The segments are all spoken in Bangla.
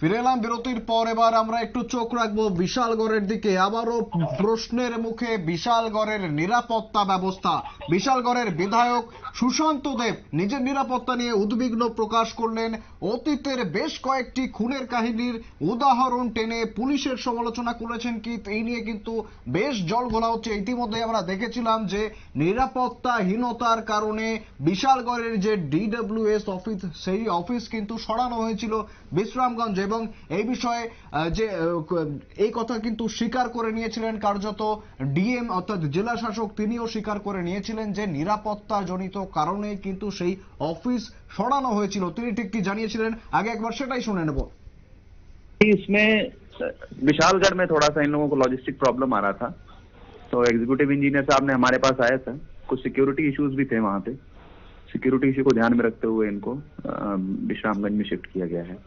ফিরে এলাম বিরতির পর, এবার আমরা একটু চোখ রাখব বিশালগড়ের দিকে। আবারও প্রশ্নের মুখে বিশালগড়ের নিরাপত্তা ব্যবস্থা। বিশালগড়ের বিধায়ক সুশান্ত দেব নিজের নিরাপত্তা নিয়ে উদ্বিগ্ন প্রকাশ করলেন। অতীতের বেশ কয়েকটি খুনের কাহিনীর উদাহরণ টেনে পুলিশের সমালোচনা করেছেন কি এই নিয়ে কিন্তু বেশ জল ঘোলা হচ্ছে। ইতিমধ্যে আমরা দেখেছিলাম যে নিরাপত্তাহীনতার কারণে বিশালগড়ের যে ডিডব্লিউএস অফিস, সেই অফিস কিন্তু সরানো হয়েছিল বিশ্রামগঞ্জ। এবং এই বিষয়ে আহ, যে আহ, এই কথা কিন্তু স্বীকার করে নিয়েছিলেন কার্যত ডিএম অর্থাৎ জেলা শাসক তিনিও স্বীকার করে নিয়েছিলেন যে নিরাপত্তা জনিত কারণে কিন্তু সেই অফিস সরানো হয়েছিল তিনি ঠিক কি জানিয়েছিলেন আগে একবার সেটাই শুনে নেব इसमें विशालगढ़ में थोड़ा सा इन लोगों को लॉजिस्टिक प्रॉब्लम आ रहा था तो एग्जीक्यूटिव इंजीनियर साहब ने हमारे पास आए थे कुछ सिक्योरिटी इश्यूज भी थे वहाँ पे सिक्योरिटी इश्यू को ध्यान में रखते हुए इनको अ, विश्रामगंज में शिफ्ट किया गया है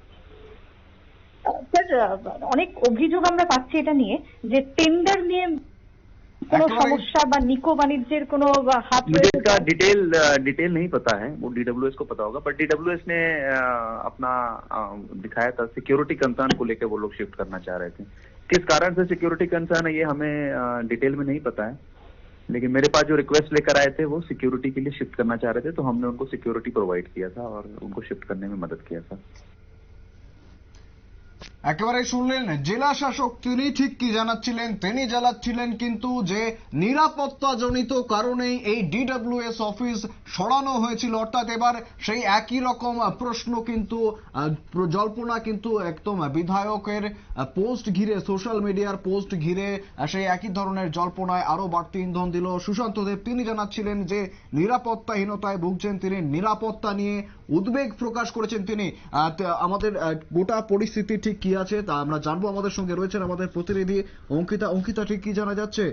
স্যার অনেক অভিযোগ আমরা পাচ্ছি এটা নিয়ে যে টেন্ডার নিয়ে কোনো একেবারে- সমস্যা বা নিকো বাণিজ্যের কোনো হাত मुझे রয়েছে इसका डिटेल डिटेल नहीं पता है वो डीडब्ल्यूएस को पता होगा बट डीडब्ल्यूएस ने अ, अपना अ, दिखाया था सिक्योरिटी कंसर्न को लेकर वो लोग शिफ्ट करना चाह रहे थे किस कारण से सिक्योरिटी कंसर्न है ये हमें डिटेल में नहीं पता है लेकिन मेरे पास जो रिक्वेस्ट लेकर आए थे वो सिक्योरिटी के लिए शिफ्ट करना चाह रहे थे तो हमने उनको सिक्योरिटी प्रोवाइड किया था और उनको शिफ्ट करने में मदद किया था একেবারে শুনলেন, জেলা শাসক তিনি ঠিক কি জানাচ্ছিলেন, তিনি জানাচ্ছিলেন কিন্তু যে নিরাপত্তা জনিত কারণেই এই ডিডব্লিউএস অফিস সরানো হয়েছিল। অর্থাৎ এবার সেই একই রকম প্রশ্ন কিন্তু জল্পনা কিন্তু একদম বিধায়কের পোস্ট ঘিরে, সোশ্যাল মিডিয়ার পোস্ট ঘিরে সেই একই ধরনের জল্পনায় আরও বাড়তি ইন্ধন দিল। সুশান্ত দেব, তিনি জানাচ্ছিলেন যে নিরাপত্তাহীনতায় ভুগছেন তিনি, নিরাপত্তা নিয়ে উদ্বেগ প্রকাশ করেছেন তিনি। আমাদের গোটা পরিস্থিতি ঠিক কি আছে তা আমরা জানব। আমাদের সঙ্গে রয়েছেন আমাদের প্রতিনিধি অঙ্কিতা। অঙ্কিতা, ঠিক কি জানা যাচ্ছে?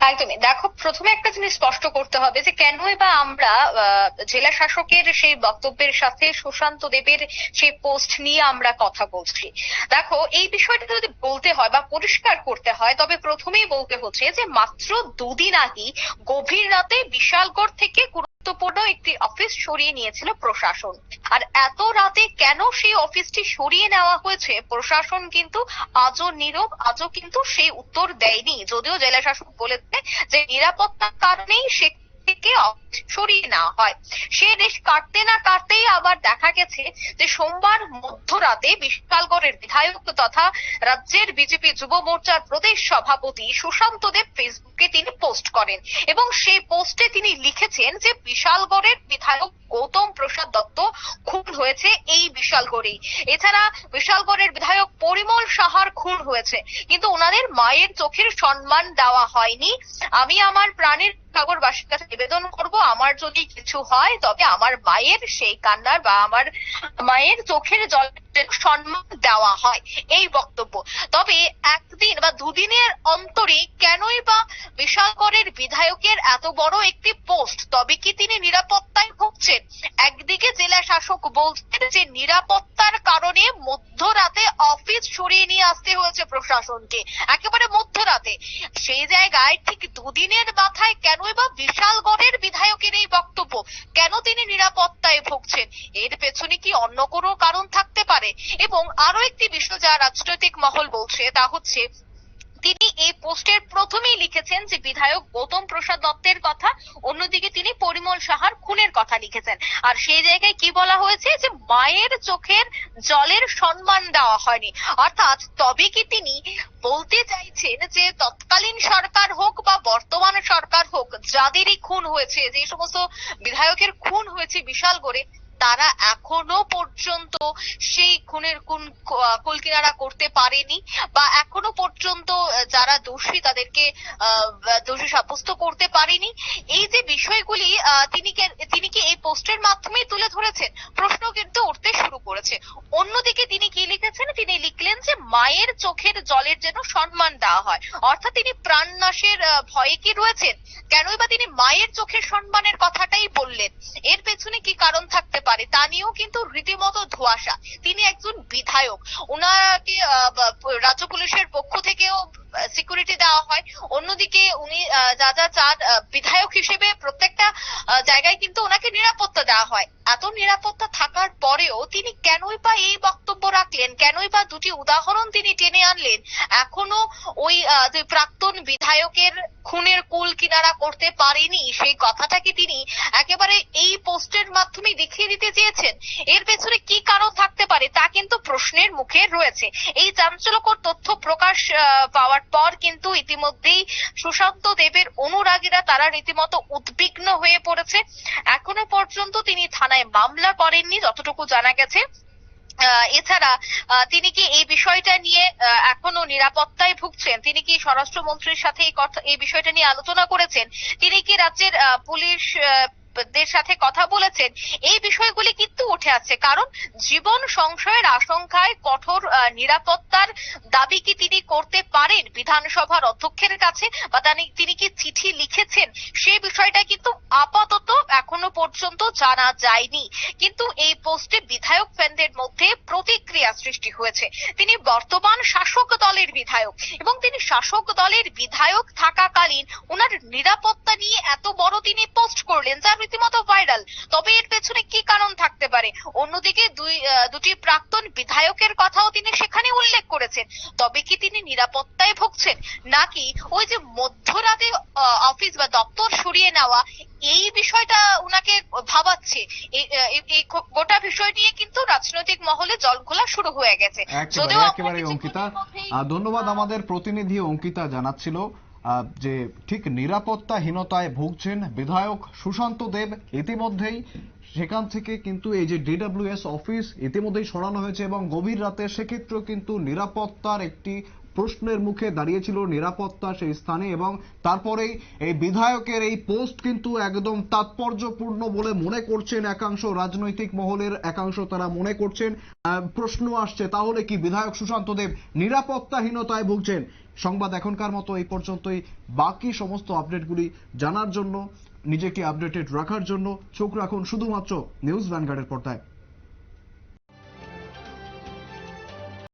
একদমই। দেখো, প্রথমে একটা জিনিস স্পষ্ট করতে হবে যে কেনই বা আমরা জেলা শাসকের সেই বক্তব্যের সাথে সুশান্ত দেবের সেই পোস্ট নিয়ে আমরা কথা বলছি। দেখো, এই বিষয়টা যদি বলতে হয় বা পরিষ্কার করতে হয়, তবে প্রথমেই বলতে হচ্ছে যে মাত্র দুদিন আগে গভীর রাতে বিশালগড় থেকে গুরুত্বপূর্ণ একটি অফিস সরিয়ে নিয়েছিল প্রশাসন। আর এত রাতে কেন সেই অফিসটি সরিয়ে নেওয়া হয়েছে? প্রশাসন কিন্তু আজও নীরব, আজও কিন্তু সেই উত্তর দেয়নি। যদিও জেলা শাসক বলেছে যে নিরাপত্তার কারণেই সে থেকে সরিয়ে নেওয়া হয়। সে দেশ কাটতে না কাটতেই আবার দেখা গেছে যে সোমবার মধ্যরাতে বিশালগড়ের বিধায়ক তথা রাজ্যের বিজেপি যুব মোর্চার প্রদেশ সভাপতি সুশান্ত দেব ফেসবুকে তিনি পোস্ট করেন এবং সেই পোস্টে তিনি লিখেছেন যে বিশালগড়ের বিধায়ক গৌতম প্রসাদ দত্ত খুন হয়েছে এই বিশালগড়েই। এছাড়া বিশালগড়ের বিধায়ক পরিমল সাহার খুন হয়েছে। কিন্তু ওনাদের মায়ের চোখের সম্মান দেওয়া হয়নি। আমি আমার প্রাণের সাগরবাসীর কাছে নিবেদন করব, আমার যদি কিছু হয় তবে আমার মায়ের সেই কান্নার বা আমার মায়ের চোখের জল সম্মান দেওয়া হয় এই বক্তব্য। তবে একদিন বা দুদিনের অন্তরে কেনই বা বিশালগড়ের বিধায়কের এত বড় একটি পোস্ট, তবে কি তিনি নিরাপত্তায় ভুগছেন? একদিকে জেলা শাসক বলছেন যে, নিরাপত্তার কারণে মধ্যরাতে অফিস সরিয়ে নিয়ে আসতে হয়েছে প্রশাসনকে, একেবারে মধ্যরাতে। সেই জায়গায় ঠিক দুদিনের মাথায় কেনই বা বিশালগড়ের বিধায়কের এই বক্তব্য। কেন তিনি নিরাপত্তায় ভুগছেন? এর পেছনে কি অন্য কোনো কারণ থাকতে পারে? এবং আরও একটি বিষয় যা রাজনৈতিক মহল বলছে, তা হচ্ছে, তিনি এই পোস্টের প্রথমেই লিখেছেন যে বিধায়ক গৌতম প্রসাদ দত্তের কথা, অন্যদিকে তিনি পরিমল সাহার খুনের কথা লিখেছেন। আর সেই জায়গায় কি বলা হয়েছে যে মায়ের চোখের জলের সম্মান দেওয়া হয়নি। অর্থাৎ তবে কি তিনি বলতে চাইছেন যে তৎকালীন সরকার হোক বা বর্তমান সরকার হোক যাদেরই খুন হয়েছে, যে সমস্ত বিধায়কের খুন হয়েছে বিশাল করে, তারা এখনও পর্যন্ত সেই খুনের কোন কুলকিনারা করতে পারেনি বা এখনও পর্যন্ত যারা দোষী তাদেরকে দোষী সাব্যস্ত করতে পারেনি। এই যে বিষয়গুলি তিনি তিনি কি এই পোস্টের মাধ্যমেই তুলে ধরেছেন? প্রশ্ন কিন্তু উঠতে শুরু করেছে। অন্যদিকে তিনি কি লিখেছেন? তিনি লিখলেন যে মায়ের চোখের জলের যেন সম্মান দেওয়া হয়। অর্থাৎ তিনি প্রাণনাশের আহ, ভয়ে কি রয়েছেন? কেনই বা তিনি মায়ের চোখের সম্মানের কথাটাই বললেন। এর পেছনে কি কারণ থাকতে পারে তা নিয়েও কিন্তু রীতিমতো ধোঁয়াশা। তিনি একজন বিধায়ক। ওনাকে রাজ্য পুলিশের পক্ষ থেকেও সিকিউরিটি দেওয়া হয়। অন্যদিকে উনি যা যা চান বিধায়ক হিসেবে প্রত্যেকটা জায়গায় কিন্তু ওনাকে নিরাপত্তা দেওয়া হয়। এত নিরাপত্তা থাকার পরেও তিনি কেনই বা এই বক্তব্য রাখলেন, কেনই বা দুটি উদাহরণ তিনি টেনে আনলেন, এখনও ওই দুই প্রাক্তন বিধায়কের খুনের কুল কিনারা করতে পারেনি, সেই কথাটা কি তিনি একেবারে এই পোস্টের মাধ্যমে দেখিয়ে দিতে চেয়েছেন। এর পেছনে কি কারণ মুখে রয়েছে। এই চাঞ্চল্যকর তথ্য প্রকাশ পাওয়ার পর কিন্তু ইতিমধ্যেই সুশান্ত দেবের অনুরাগীরা তারা রীতিমতো উদ্বিগ্ন হয়ে পড়েছে। এখনও পর্যন্ত তিনি থানায় মামলা করেননি, যতটুকু জানা গেছে। এছাড়া তিনি কি এই বিষয়টা নিয়ে এখনও নিরাপত্তায় ভুগছেন? তিনি কি স্বরাষ্ট্রমন্ত্রীর সাথে এই বিষয়টা নিয়ে আলোচনা করেছেন? তিনি কি রাজ্যের পুলিশ দের সাথে কথা বলেছেন, এই বিষয়গুলি কিন্তু উঠে আসছে। কারণ জীবন সংশয়ের আশঙ্কায় কঠোর নিরাপত্তার দাবি কি তিনি করতে পারেন বিধানসভার অধ্যক্ষের কাছে? বা তানি- কি চিঠি লিখেছেন? সেই বিষয়টা কিন্তু আপাতত এখনও পর্যন্ত জানা যায়নি। কিন্তু এই পোস্টে বিধায়ক ফ্যানদের মধ্যে প্রতিক্রিয়া সৃষ্টি হয়েছে। তিনি বর্তমান শাসক দলের বিধায়ক এবং তিনি শাসক দলের বিধায়ক থাকাকালীন ওনার নিরাপত্তা নিয়ে এত বড় তিনি করলেন যা রীতিমতো ভাইরাল তবে এর পেছনে কি কারণ থাকতে পারে? অন্যদিকে দুই দুটি প্রাক্তন বিধায়কের কথাও তিনি সেখানে উল্লেখ করেছেন। তবে কি তিনি নিরাপত্তায় ভুগছেন? নাকি ওই যে মধ্যরাতে অফিস বা দপ্তর সরিয়ে নেওয়া এই বিষয়টা উনাকে ভাবাচ্ছে? এই- গোটা বিষয় নিয়ে কিন্তু রাজনৈতিক মহলে জল ঘোলা শুরু হয়ে গেছে। যদিও একেবারে অঙ্কিতা। ধন্যবাদ আমাদের প্রতিনিধি অঙ্কিতা জানাচ্ছিল। যে ঠিক নিরাপত্তাহীনতায় ভুগছেন বিধায়ক সুশান্ত দেব ইতিমধ্যেই, সেখান থেকে কিন্তু এই যে ডিডব্লিউএস অফিস ইতিমধ্যেই সরানো হয়েছে এবং গভীর রাতে সেক্ষেত্রেও কিন্তু নিরাপত্তার একটি প্রশ্নের মুখে দাঁড়িয়েছিল নিরাপত্তা সেই স্থানে এবং তারপরেই এই বিধায়কের এই পোস্ট কিন্তু একদম তাৎপর্যপূর্ণ বলে মনে করছেন একাংশ রাজনৈতিক মহলের, একাংশ তারা মনে করছেন। প্রশ্ন আসছে, তাহলে কি বিধায়ক সুশান্ত দেব নিরাপত্তাহীনতায় ভুগছেন? সংবাদ এখনকার মতো এই পর্যন্তই। বাকি সমস্ত আপডেটগুলি জানার জন্য, নিজেকে আপডেটেড রাখার জন্য চোখ রাখুন শুধুমাত্র নিউজ ভ্যানগার্ডের পর্দায়।